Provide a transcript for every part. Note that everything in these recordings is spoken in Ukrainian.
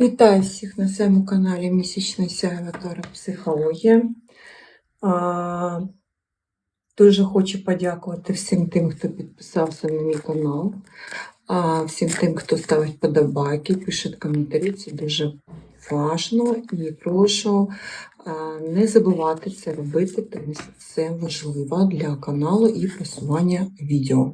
Вітаю всіх на своєму каналі Місячна сяєва Тара Психологія. А, дуже хочу подякувати всім тим, хто підписався на мій канал, а, всім тим, хто ставить подобайки, пише коментарі. Це дуже важно і прошу а, не забувати це робити, тому що це важливо для каналу і просування відео.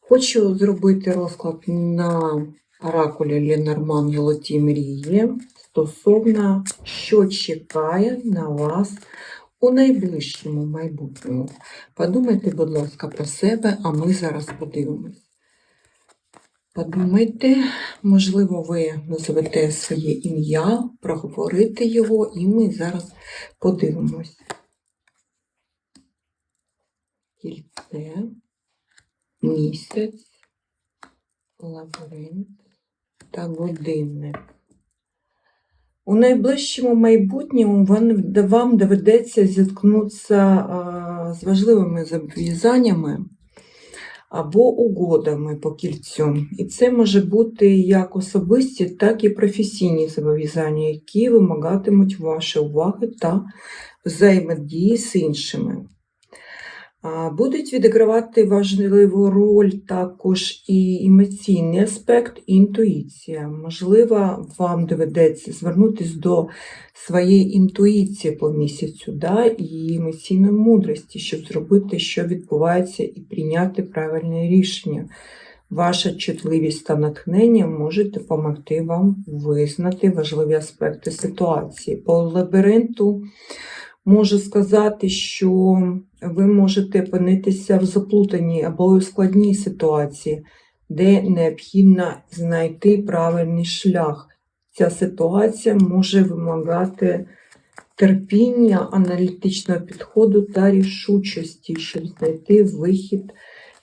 Хочу зробити розклад на оракулі Ленорман Золоті мрії стосовно, що чекає на вас у найближчому майбутньому. Подумайте, будь ласка, про себе, а ми зараз подивимось. Подумайте, можливо, ви назовете своє ім'я, проговорите його, і ми зараз подивимось. Кільце, місяць, лабіринт та годинник. У найближчому майбутньому вам- доведеться зіткнутися з важливими зобов'язаннями або угодами по кільцю. І це може бути як особисті, так і професійні зобов'язання, які вимагатимуть вашої уваги та взаємодії з іншими. Будуть відігравати важливу роль також і емоційний аспект, і інтуїція. Можливо, вам доведеться звернутися до своєї інтуїції по місяцю да, і емоційної мудрості, щоб зробити, що відбувається, і прийняти правильне рішення. Ваша чутливість та натхнення можуть допомогти вам визнати важливі аспекти ситуації. По лабіринту можу сказати, що ви можете опинитися в заплутаній або складній ситуації, де необхідно знайти правильний шлях. Ця ситуація може вимагати терпіння, аналітичного підходу та рішучості, щоб знайти вихід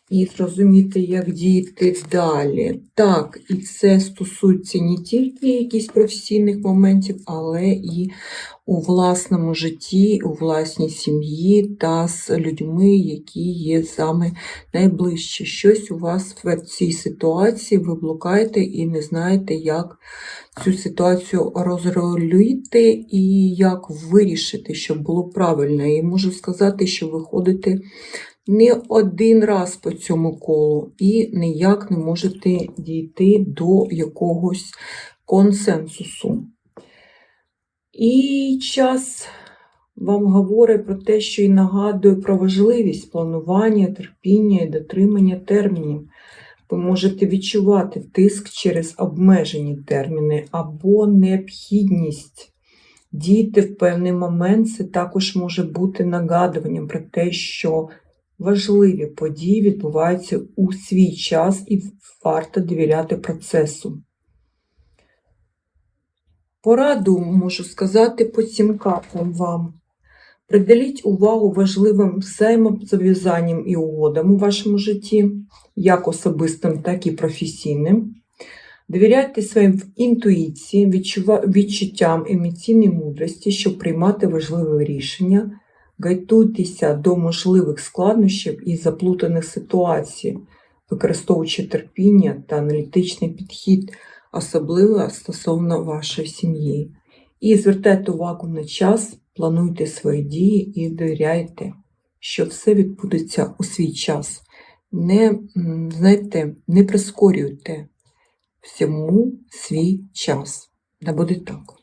і зрозуміти, як діяти далі. Так, і це стосується не тільки якихось професійних моментів, але і у власному житті, у власній сім'ї та з людьми, які є саме найближче. Щось у вас в цій ситуації ви блукаєте і не знаєте, як цю ситуацію розрулювати і як вирішити, щоб було правильно. І можу сказати, що ви ходите не один раз по цьому колу і ніяк не можете дійти до якогось консенсусу. І час вам говорить про те, що і нагадує про важливість планування, терпіння і дотримання термінів. Ви можете відчувати тиск через обмежені терміни або необхідність діяти в певний момент. Це також може бути нагадуванням про те, що важливі події відбуваються у свій час і варто довіряти процесу. Пораду можу сказати по цим картам вам. Приділіть увагу важливим взаємозав'язанням і угодам у вашому житті, як особистим, так і професійним. Довіряйте своїм інтуїції, відчуттям емоційної мудрості, щоб приймати важливі рішення. Гайтуйтеся до можливих складнощів і заплутаних ситуацій, використовуючи терпіння та аналітичний підхід, особливо стосовно вашої сім'ї. І звертайте увагу на час, плануйте свої дії і довіряйте, що все відбудеться у свій час. Не, знаєте, не прискорюйте всьому свій час. Да буде так.